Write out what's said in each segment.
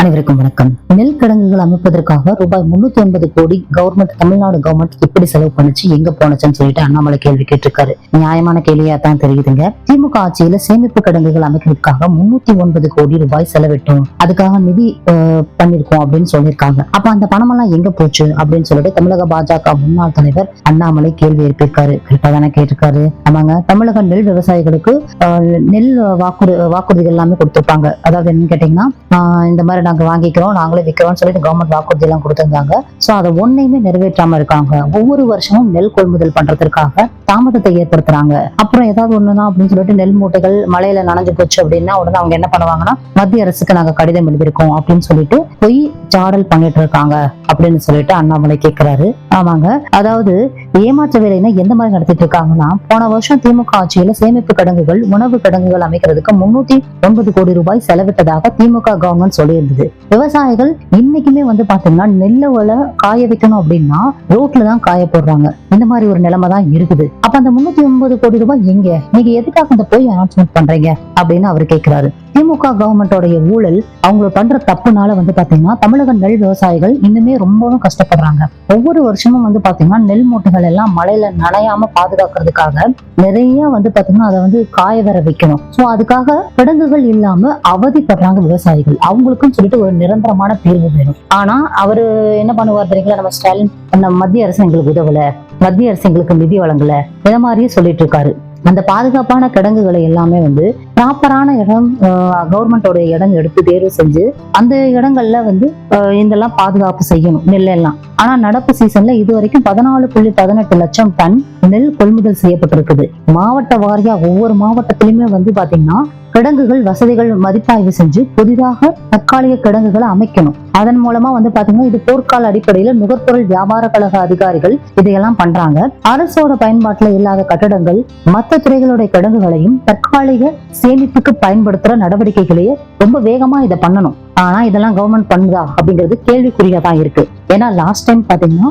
அனைவருக்கும் வணக்கம். நெல் கிடங்குகள் அமைப்பதற்காக ரூபாய் முன்னூத்தி ஒன்பது கோடி கவர்மெண்ட் தமிழ்நாடு கவர்மெண்ட் எப்படி செலவு பண்ணுச்சு எங்க போனச்சுன்னு சொல்லிட்டு அண்ணாமலை கேள்வி கேட்டிருக்காரு. நியாயமான கேள்வியா தான் தெரியுதுங்க. திமுக ஆட்சியில சேமிப்பு கிடங்குகள் அமைக்கிறதுக்காக முன்னூத்தி ஒன்பது கோடி ரூபாய் செலவிட்டோம். அதுக்காக நிதி பண்ணிருக்கோம் அப்படின்னு சொல்லியிருக்காங்க. அப்ப அந்த பணமெல்லாம் எங்க போச்சு அப்படின்னு சொல்லிட்டு தமிழக பாஜக முன்னாள் தலைவர் அண்ணாமலை கேள்வி எழுப்பியிருக்காரு. கரெக்டா தானே கேட்டிருக்காரு. ஆமாங்க. தமிழக நெல் விவசாயிகளுக்கு நெல் வாக்குறு வாக்குறுதிகள் எல்லாமே கொடுத்திருப்பாங்க. அதாவது என்னன்னு கேட்டீங்கன்னா இந்த மாதிரி நாங்க வாங்கிக்கிறோம் நாங்களே விற்கிறோம்னு சொல்லிட்டு கவர்மெண்ட் வாக்குறுதி எல்லாம் கொடுத்திருந்தாங்க. சோ அதை ஒன்னையுமே நிறைவேற்றாம இருக்காங்க. ஒவ்வொரு வருஷமும் நெல் கொள்முதல் பண்றதுக்காக தாமதத்தை ஏற்படுத்துறாங்க. அப்புறம் ஏதாவது ஒண்ணுனா அப்படின்னு சொல்லிட்டு நெல் மூட்டைகள் மழையில நனைஞ்சு போச்சு அப்படின்னா உடனே அவங்க என்ன பண்ணுவாங்கன்னா மத்திய அரசுக்கு நாங்க கடிதம் எழுதியிருக்கோம் அப்படின்னு சொல்லிட்டு போய் சாடல் பண்ணிட்டு இருக்காங்க அப்படின்னு சொல்லிட்டு அண்ணாமலை கேட்கிறாரு ஆமாங்க. அதாவது ஏமாற்ற வேலைன்னா எந்த மாதிரி நடத்திட்டு இருக்காங்கன்னா போன வருஷம் திமுக ஆட்சியில சேமிப்பு கிடங்குகள் உணவு கிடங்குகள் அமைக்கிறதுக்கு முன்னூத்தி ஒன்பது கோடி ரூபாய் செலவிட்டதாக திமுக கவர்மெண்ட் சொல்லியிருந்தது. விவசாயிகள் இன்னைக்குமே வந்து பாத்தீங்கன்னா நெல்லை வள காய வைக்கணும் அப்படின்னா ரோட்ல தான் காய போடுறாங்க. இந்த மாதிரி ஒரு நிலைமை தான் இருக்குது. அப்ப அந்த முன்னூத்தி ஒன்பது கோடி ரூபாய் எங்க? நீங்க எதுக்காக இந்த போய் அனௌன்ஸ்மெண்ட் பண்றீங்க? அப்படின்னு அவர் கேட்கிறாரு திமுக கவர்மெண்டோடைய ஊழல் அவங்க பண்ற தப்புனால வந்து பாத்தீங்கன்னா தமிழக நெல் விவசாயிகள் இன்னுமே ரொம்பவும் கஷ்டப்படுறாங்க. ஒவ்வொரு வருஷமும் வந்து பாத்தீங்கன்னா நெல் மூட்டைகள் எல்லாம் மழையில நனையாம பாதுகாக்கிறதுக்காக நிறைய வந்து பாத்தீங்கன்னா அதை வந்து காய வர வைக்கணும். சோ அதுக்காக கிடங்குகள் இல்லாம அவதிப்படுறாங்க விவசாயிகள். அவங்களுக்கும் சொல்லிட்டு ஒரு நிரந்தரமான தீர்வு வேணும். ஆனா அவரு என்ன பண்ணுவார் தெரியுங்களா? நம்ம ஸ்டாலின் நம்ம மத்திய அரசு எங்களுக்கு உதவல மத்திய அரசு எங்களுக்கு நிதி வழங்கல இத மாதிரியே சொல்லிட்டு இருக்காரு. அந்த பாதுகாப்பான கிடங்குகளை எல்லாமே வந்து ப்ராப்பரான இடம் கவர்மெண்டோட இடம் எடுத்து தேர்வு செஞ்சு அந்த இடங்கள்ல வந்து இதெல்லாம் பாதுகாப்பு செய்யணும் நெல் எல்லாம் ஆனா நடப்பு சீசன்ல இது வரைக்கும் பதினாலு புள்ளி பதினெட்டு லட்சம் டன் நெல் கொள்முதல் செய்யப்பட்டிருக்குது. மாவட்ட வாரியா ஒவ்வொரு மாவட்டத்திலுமே வந்து பாத்தீங்கன்னா கிடங்குகள் வசதிகள் மதிப்பாய்வு செஞ்சு புதிதாக தற்காலிக கிடங்குகளை அமைக்கணும். அதன் மூலமா வந்து பாத்தீங்கன்னா இது போர்க்கால அடிப்படையில நுகர்பொருள் வியாபார கழக அதிகாரிகள் இதையெல்லாம் பண்றாங்க. அரசோட பயன்பாட்டுல இல்லாத கட்டடங்கள் மத்த துறைகளுடைய கிடங்குகளையும் தற்காலிக சேமிப்புக்கு பயன்படுத்துற நடவடிக்கைகளையே ரொம்ப வேகமா இதை பண்ணணும். ஆனா இதெல்லாம் கவர்மெண்ட் பண்ணுதா அப்படிங்கிறது கேள்விக்குறியா தான் இருக்கு. ஏன்னா லாஸ்ட் டைம் பாத்தீங்கன்னா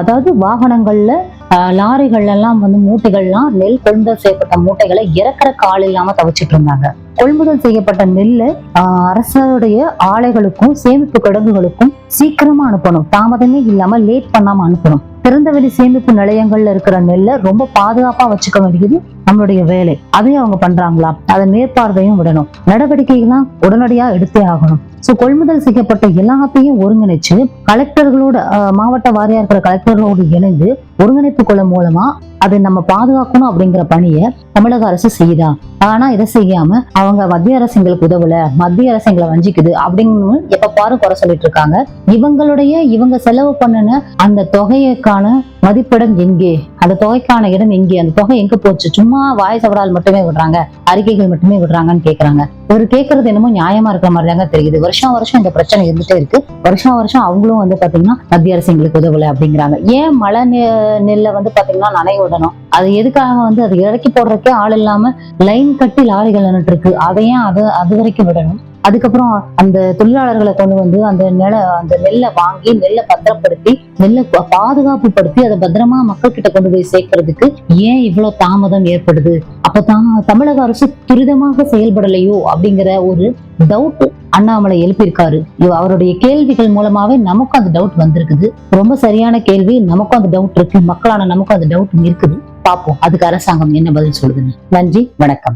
அதாவது வாகனங்கள்ல லாரிகள் எல்லாம் வந்து மூட்டைகள்லாம் நெல் கொள்முதல் செய்யப்பட்ட மூட்டைகளை இறக்குற கால் இல்லாம தவிச்சிட்டு இருந்தாங்க. கொள்முதல் செய்யப்பட்ட நெல்லு ஆஹ், அரசுடைய ஆலைகளுக்கும் சேமிப்பு கிடங்குகளுக்கும் சீக்கிரமா அனுப்பணும். தாமதமே இல்லாம லேட் பண்ணாம அனுப்பணும். திறந்தவெளி சேமிப்பு நிலையங்கள்ல இருக்கிற நெல்லை ரொம்ப பாதுகாப்பா வச்சுக்க வேண்டியது நம்மளுடைய வேலை. அதையும் அவங்க பண்றாங்களா? அதை மேற்பார்வையும் விடணும். நடவடிக்கைகள்லாம் உடனடியா எடுத்தே ஆகணும். சோ கொள்முதல் செய்யப்பட்ட எல்லாத்தையும் ஒருங்கிணைச்சு கலெக்டர்களோட மாவட்ட வாரியா இருக்கிற கலெக்டர்களோடு இணைந்து ஒருங்கிணைப்பு கொள்ள மூலமா அதை நம்ம பாதுகாக்கணும் அப்படிங்கிற பணியை தமிழக அரசு செய்யுதா? ஆனா இதை செய்யாம அவங்க மத்திய அரசு எங்களுக்கு உதவல மத்திய அரசு எங்களை வஞ்சிக்குது அப்படின்னு எப்ப பாரு குறை சொல்லிட்டு இருக்காங்க. இவங்களுடைய இவங்க செலவு பண்ணின அந்த தொகையைக்கான மதிப்பிடம் எங்கே? அந்த தொகைக்கான இடம் எங்கே? அந்த தொகை எங்க போச்சு? சும்மா வாய் சவடால் மட்டுமே விடுறாங்க. அறிக்கைகள் மட்டுமே விடுறாங்கன்னு கேக்குறாங்க. இவர் கேக்குறது என்னமோ நியாயமா இருக்கிற மாதிரி தாங்க தெரியுது. வருஷம் வருஷம் இந்த பிரச்சனை இருந்துட்டே இருக்கு. வருஷம் வருஷம் அவங்களும் வந்து பாத்தீங்கன்னா மத்திய அரசு எங்களுக்கு உதவல அப்படிங்கிறாங்க. ஏன் மழை நெ- நெல்லை வந்து பாத்தீங்கன்னா நனைய விடணும்? அது எதுக்காக வந்து அது இறக்கி போடுறதுக்கே ஆள் இல்லாம லைன் கட்டி லாரிகள் நின்றுட்டு இருக்கு. அதையும் அது அது வரைக்கும் விடணும். அதுக்கப்புறம் அந்த தொழிலாளர்களை கொண்டு வந்து அந்த நில அந்த நெல்லை வாங்கி நெல்லை பத்திரப்படுத்தி நெல்லை பாதுகாப்பு படுத்தி அதை பத்திரமா மக்கள் கிட்ட கொண்டு போய் சேர்க்கறதுக்கு ஏன் இவ்வளவு தாமதம் ஏற்படுது? அப்பதான் தமிழக அரசு துரிதமாக செயல்படலையோ அப்படிங்கிற ஒரு டவுட் அண்ணாமலை எழுப்பியிருக்காரு. அவருடைய கேள்விகள் மூலமாவே நமக்கும் அந்த டவுட் வந்திருக்குது. ரொம்ப சரியான கேள்வி நமக்கும் அந்த டவுட் இருக்கு. மக்களான நமக்கும் அந்த டவுட் இருக்குது. பார்ப்போம். அதுக்கு அரசாங்கம் என்ன பதில் சொல்லுதுன்னு. நன்றி வணக்கம்.